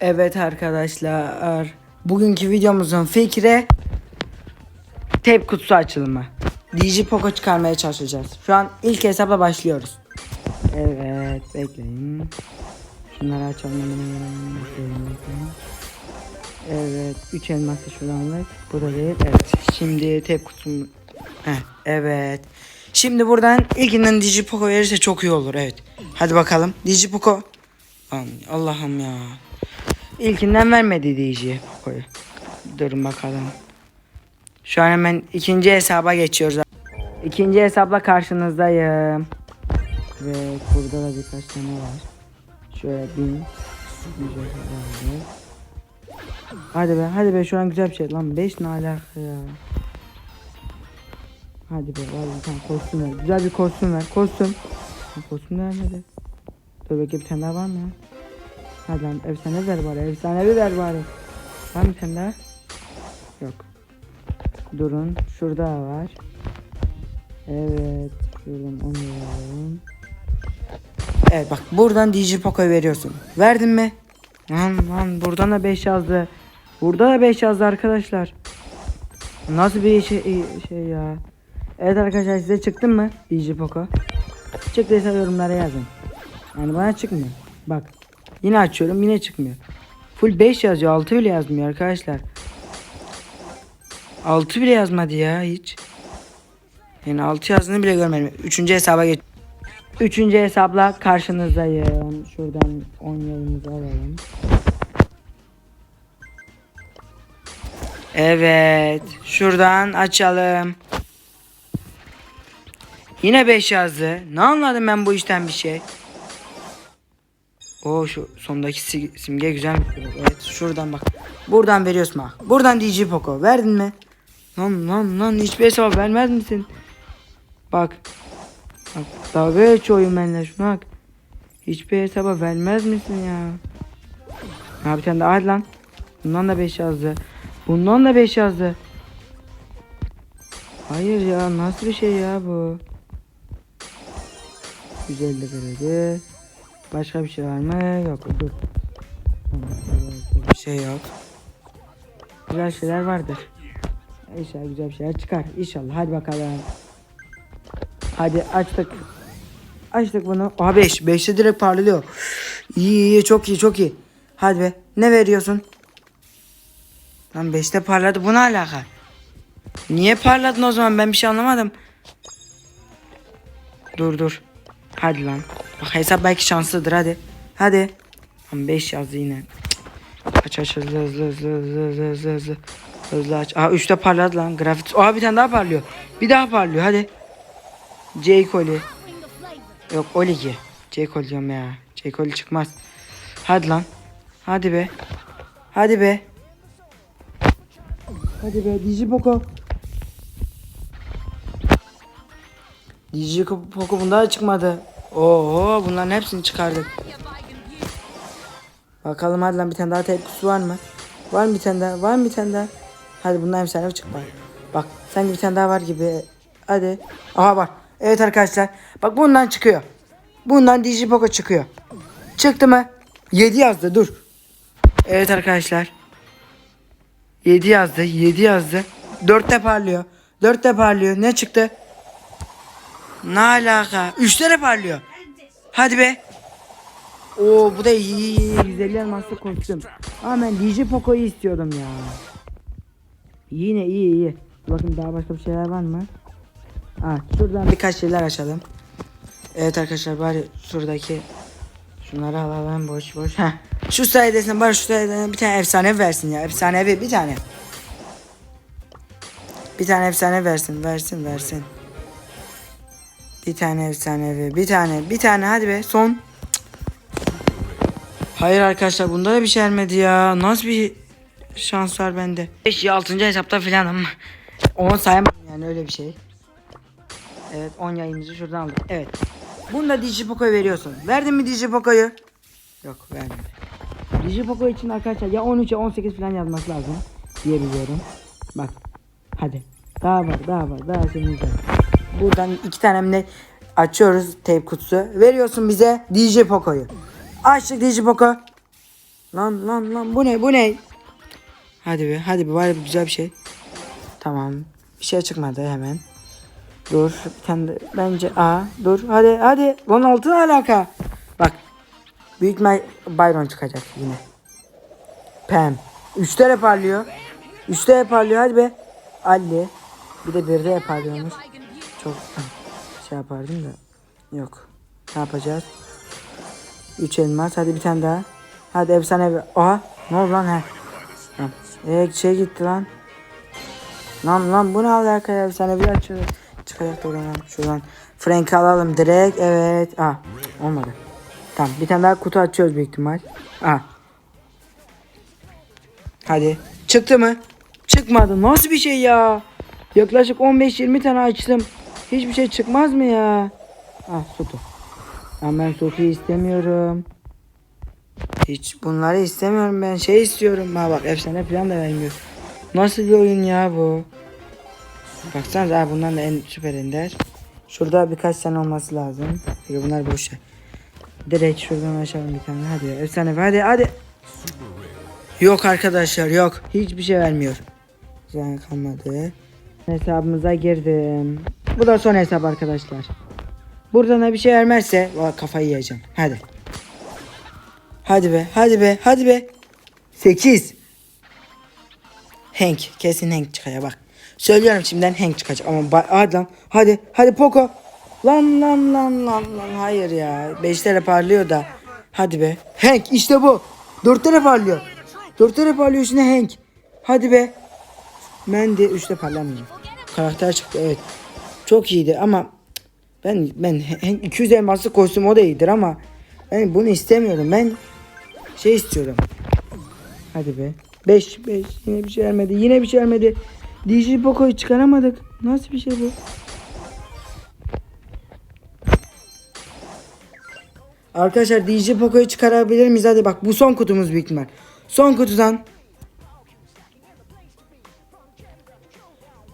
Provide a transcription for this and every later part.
Evet arkadaşlar. Bugünkü videomuzun fikri tape kutusu açılımı. DJ Poco çıkarmaya çalışacağız. Şu an ilk hesapla başlıyoruz. Evet bekleyin. Şunları açalım. Evet 3 elması şuradan aldık. Bu da değil. Evet şimdi tape kutumu. Heh, evet. Şimdi buradan ilkinden DJ Poco verirse çok iyi olur. Evet. Hadi bakalım. DJ Poco. Allah'ım ya. İlkinden vermedi DJ Poco'yu. Durun bakalım. Şu an hemen ikinci hesaba geçiyoruz. İkinci hesapla karşınızdayım. Ve burada da birkaç tane var. Şöyle bin. Hadi be hadi be şu an güzel bir şey. Lan 5 ne alaka ya. Hadi be bir tane kostüm ver. Güzel bir kostüm ver. Kostüm. Kostüm vermedi. Dur bakayım bir tane daha var mı ya? Hadi lan efsane ver bari. Efsane bir ver bari. Var mı daha? Yok. Durun. Şurada var. Evet. Şuradan onu alalım. Evet bak buradan DJ Poco'yu veriyorsun. Verdin mi? Lan lan buradan da 5 yazdı. Burada da 5 yazdı arkadaşlar. Nasıl bir şey, şey ya. Evet arkadaşlar size çıktı mı DJ Poco? Çıktıysa yorumlara yazın. Yani bana çıkmıyor. Bak. Yine açıyorum yine çıkmıyor. Full 5 yazıyor 6 bile yazmıyor arkadaşlar. 6 bile yazmadı ya hiç. Yani 6 yazdığını bile görmedim. Üçüncü hesaba geç. Üçüncü hesapla karşınızdayım. Şuradan 10 yayımızı alalım. Evet. Şuradan açalım. Yine 5 yazdı. Ne anladım ben bu işten bir şey? O şu sondaki si- simge güzel. Evet şuradan bak. Buradan veriyorsun bak. Buradan DJ Poco. Verdin mi? Lan lan lan hiçbir hesap vermez misin? Bak. Bak dalga geçiyor benimle şuna bak. Hiçbir hesaba vermez misin ya? Ha bir tane daha hadi lan. Bundan da 5 yazdı. Bundan da 5 yazdı. Hayır ya nasıl bir şey ya bu? Güzel de verdi. Başka bir şey var mı? Yok dur. Bir şey yok. Güzel şeyler vardır. İnşallah güzel bir şeyler çıkar. İnşallah. Hadi bakalım. Hadi açtık. Açtık bunu. Oha 5. 5'te direkt parlıyor. İyi iyi çok iyi çok iyi. Hadi be. Ne veriyorsun? Lan 5'te parladı. Bu ne alaka? Niye parladın o zaman? Ben bir şey anlamadım. Dur dur. Hadi lan. Bak hesap belki şanslıdır hadi. Hadi. 5 yazdı yine. Aç aç hızlı hızlı hızlı hızlı hızlı hızlı hızlı. Hızlı aç. Aa 3'te parladı lan. Grafit. Aa bir tane daha parlıyor. Bir daha parlıyor hadi. J. Cole. Yok Oligi. J. Cole diyorum ya. J. Cole çıkmaz. Hadi lan. Hadi be. Hadi be. Hadi be. DJ Poco bunda da çıkmadı. Oo bunların hepsini çıkardık. Bakalım hadi lan bir tane daha tepkisi var mı? Var mı bir tane daha? Var mı bir tane daha? Hadi bundan efsane çıkma. Bak sanki bir tane daha var gibi. Hadi. Aha var. Evet arkadaşlar. Bak bundan çıkıyor. Bundan DJ Poco çıkıyor. Çıktı mı? 7 yazdı dur. Evet arkadaşlar. 7 yazdı. 7 yazdı. 4'te parlıyor. 4'te parlıyor. Ne çıktı? Ne alaka? 3'te de parlıyor. Hadi be. Oo bu da iyi. iyi. 150 elmaslı kostüm. Ama ben DJ Poco'yu istiyordum ya. Yine iyi iyi. Bakın daha başka bir şeyler var mı? Ha, şuradan birkaç şeyler açalım. Evet arkadaşlar bari şuradaki şunları alalım boş boş. Heh. Şu sayedesine bari şu sayedesine bir tane efsane versin ya. Efsanevi bir tane. Bir tane efsane versin versin versin. Bir tane efsanevi bir tane bir tane hadi be son. Hayır arkadaşlar bunda da bir şey gelmedi ya. Nasıl bir şans var bende. 5 ya 6. hesapta falan ama. Onu sayamam yani öyle bir şey. Evet 10 yayımızı şuradan aldık. Evet. Bunu da DJ Poco'ya veriyorsun. Verdin mi DJ Poco'yu? Yok vermedi. DJ Poco için arkadaşlar ya 13 ya 18 falan yazması lazım diye. Bak. Hadi. Daha var daha var daha şeyimiz var. Buradan iki tane açıyoruz tape kutusu. Veriyorsun bize DJ Poco'yu. Açtık DJ Poco. Lan lan lan bu ne bu ne? Hadi be hadi be bari güzel bir şey. Tamam. Bir şey çıkmadı hemen. Dur bir tane de- bence A dur hadi hadi. Bunun altı ne alaka? Bak. Büyük Byron çıkacak yine. Pam. Üçte parlıyor. Üçte parlıyor hadi be. Ali. Bir de birde de parlıyormuş. Çok şey yapardım da. Yok. Ne yapacağız? Üç elmas. Hadi bir tane daha. Hadi efsane bir. Oha. Ne oldu lan he? Tamam. Ee, şey gitti lan. Lan lan bu ne alaka ya? Efsane bir açıyor. Çıkacak da oradan. Şuradan. Frank'i alalım direkt. Evet. Ah. Olmadı. Tamam. Bir tane daha kutu açıyoruz büyük ihtimal. Ah. Hadi. Çıktı mı? Çıkmadı. Nasıl bir şey ya? Yaklaşık 15-20 tane açtım. Hiçbir şey çıkmaz mı ya? Ah Sotu. Ama ben Sotu'yu istemiyorum. Hiç bunları istemiyorum ben. Şey istiyorum. Ha bak efsane falan da vermiyor. Nasıl bir oyun ya bu? Baksanıza ha, bundan da en süper ender. Şurada birkaç tane olması lazım. Peki bunlar boş. Direkt şuradan aşağı bir tane. Hadi efsane hadi hadi. Yok arkadaşlar yok. Hiçbir şey vermiyor. Güzel kalmadı. Hesabımıza girdim. Bu da son hesap arkadaşlar. Buradan da bir şey vermezse valla kafayı yiyeceğim. Hadi. Hadi be, hadi be, hadi be. 8. Hank, kesin Hank çıkacak bak. Söylüyorum şimdiden Hank çıkacak ama hadi lan. Hadi, hadi Poco. Lan lan lan lan lan hayır ya. 5 tane parlıyor da. Hadi be. Hank işte bu. 4 tane parlıyor. 4 tane parlıyor şimdi Hank. Hadi be. Mandy 3'te parlamıyor. Karakter çıktı evet. Çok iyiydi ama ben ben Hank 200 elmaslı kostüm o da iyidir ama ben bunu istemiyorum. Ben şey istiyorum. Hadi be. 5 5 yine bir şey vermedi. Yine bir şey vermedi. DJ Poco'yu çıkaramadık. Nasıl bir şey bu? Arkadaşlar DJ Poco'yu çıkarabilir miyiz? Hadi bak bu son kutumuz büyük ihtimal. Son kutudan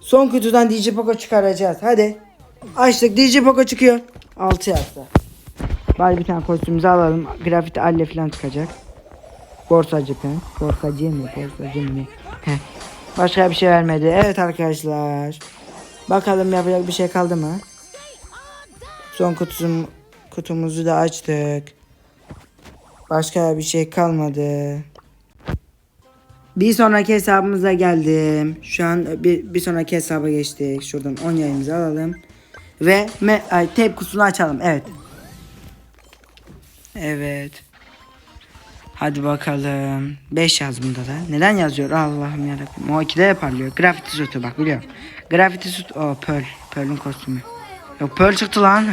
Son kutudan DJ Poco çıkaracağız. Hadi. Açtık. DJ Poco çıkıyor. 6 yazdı. Bari bir tane kostümümüzü alalım. Grafiti alle falan çıkacak. Borsacı pen. Borsacı mı? Borsacı mı? Başka bir şey vermedi. Evet arkadaşlar. Bakalım yapacak bir şey kaldı mı? Son kutusum, kutumuzu da açtık. Başka bir şey kalmadı. Bir sonraki hesabımıza geldim. Şu an bir, bir sonraki hesaba geçtik. Şuradan 10 yayımızı alalım. Ve me, ay, tep kutusunu açalım. Evet. Evet. Hadi bakalım. 5 yaz bunda da. Neden yazıyor? Allah'ım yarabbim. O 2'de de parlıyor. Grafiti sütü bak biliyorum. Grafiti süt. O Pearl. Pearl'ün kostümü. Yok Pearl çıktı lan.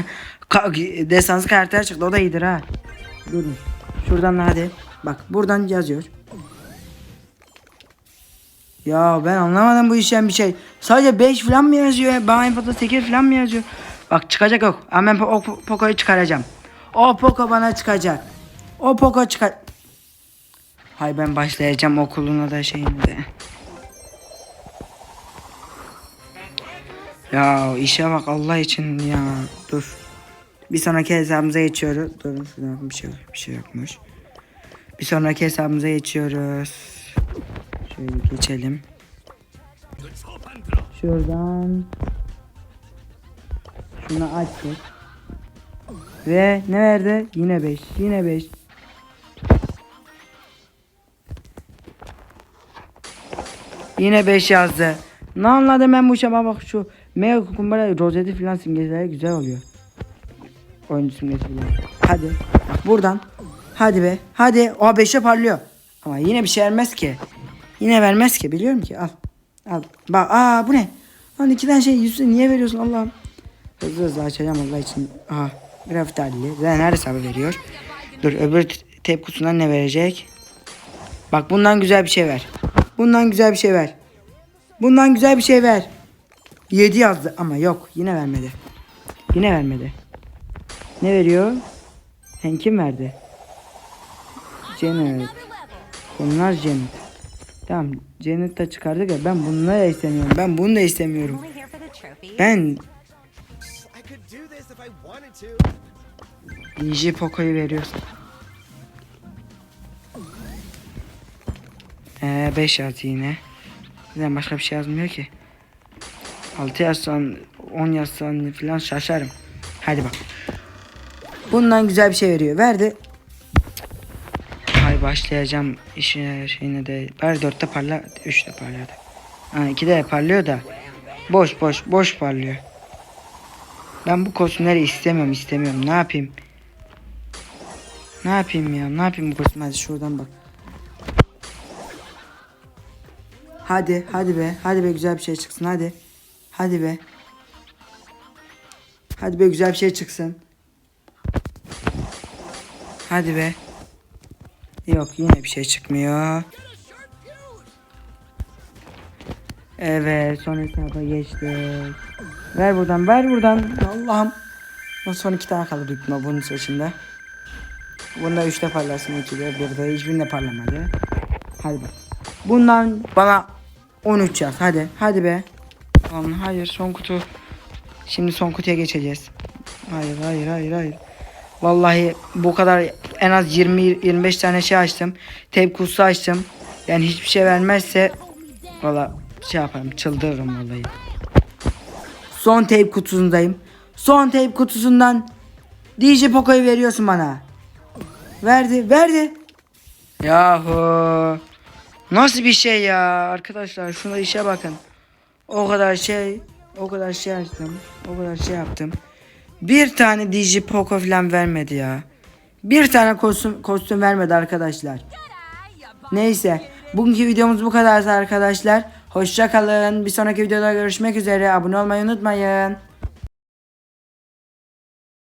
Ka destansı karakter çıktı. O da iyidir ha. Durun. Şuradan da hadi. Bak buradan yazıyor. Ya ben anlamadım bu işten bir şey. Sadece 5 falan mı yazıyor? Bana en fazla 8 falan mı yazıyor? Bak çıkacak yok. Ben o po- Poco'yu çıkaracağım. O Poco bana çıkacak. O Poco çıkar. Hay ben başlayacağım okuluna da şeyini de. Ya işe bak Allah için ya. Dur. Bir sonraki hesabımıza geçiyoruz. Durun şuradan bir şey bir şey yokmuş. Bir sonraki hesabımıza geçiyoruz. Şöyle geçelim. Şuradan şunu açtık. Ve ne verdi? Yine 5. Yine 5. Yine 5 yazdı. Ne anladım ben bu işe bak şu mega kukumbara rozeti filan simgeleri güzel oluyor. Oyuncu simgesi. Hadi. Bak buradan. Hadi be. Hadi. O 5'e parlıyor. Ama yine bir şey vermez ki. Yine vermez ki biliyorum ki al. Al. Bak aa bu ne? Lan iki tane şey yüzü niye veriyorsun Allah'ım? Hızlı hızlı açacağım Allah için. Aha grafit halli. Zaten her hesabı veriyor. Dur öbür tep kutusundan ne verecek? Bak bundan güzel bir şey ver. Bundan güzel bir şey ver. Bundan güzel bir şey ver. 7 yazdı ama yok yine vermedi. Yine vermedi. Ne veriyor? Hen kim verdi? Cennet. Bunlar cennet. Tamam cennet de çıkardık ya ben bunu da istemiyorum. Ben bunu da istemiyorum. Ben. DJ Poco'yu veriyoruz. He 5 yazdı yine. Neden başka bir şey yazmıyor ki? 6 yazsan 10 yazsan falan şaşarım. Hadi bak. Bundan güzel bir şey veriyor. Verdi. Başlayacağım işine şeyine de. Ver 4'te parla 3'te parladı. Ha 2'de de parlıyor da. Boş boş boş parlıyor. Ben bu kostümleri istemiyorum istemiyorum. Ne yapayım? Ne yapayım ya? Ne yapayım bu kostüm? Hadi şuradan bak. Hadi hadi be. Hadi be güzel bir şey çıksın hadi. Hadi be. Hadi be güzel bir şey çıksın. Hadi be. Yok yine bir şey çıkmıyor. Evet son hesaba geçtik. Ver buradan ver buradan. Allah'ım. Son iki tane kalır büyük bunun seçimde. Bunda üçte parlasın ikide bir de hiçbirinde parlamadı. Hadi bak. Bundan bana 13 yaz hadi hadi be. Lan hayır son kutu. Şimdi son kutuya geçeceğiz. Hayır hayır hayır hayır. Vallahi bu kadar en az 20 25 tane şey açtım. Tape kutusu açtım. Yani hiçbir şey vermezse valla şey yaparım çıldırırım vallahi. Son tape kutusundayım. Son tape kutusundan DJ Poco'yu veriyorsun bana. Verdi, verdi. Yahu. Nasıl bir şey ya arkadaşlar şuna işe bakın. O kadar şey, o kadar şey açtım. O kadar şey yaptım. Bir tane DJ Poco falan vermedi ya. Bir tane kostüm, kostüm vermedi arkadaşlar. Neyse. Bugünkü videomuz bu kadardı arkadaşlar. Hoşça kalın. Bir sonraki videoda görüşmek üzere. Abone olmayı unutmayın.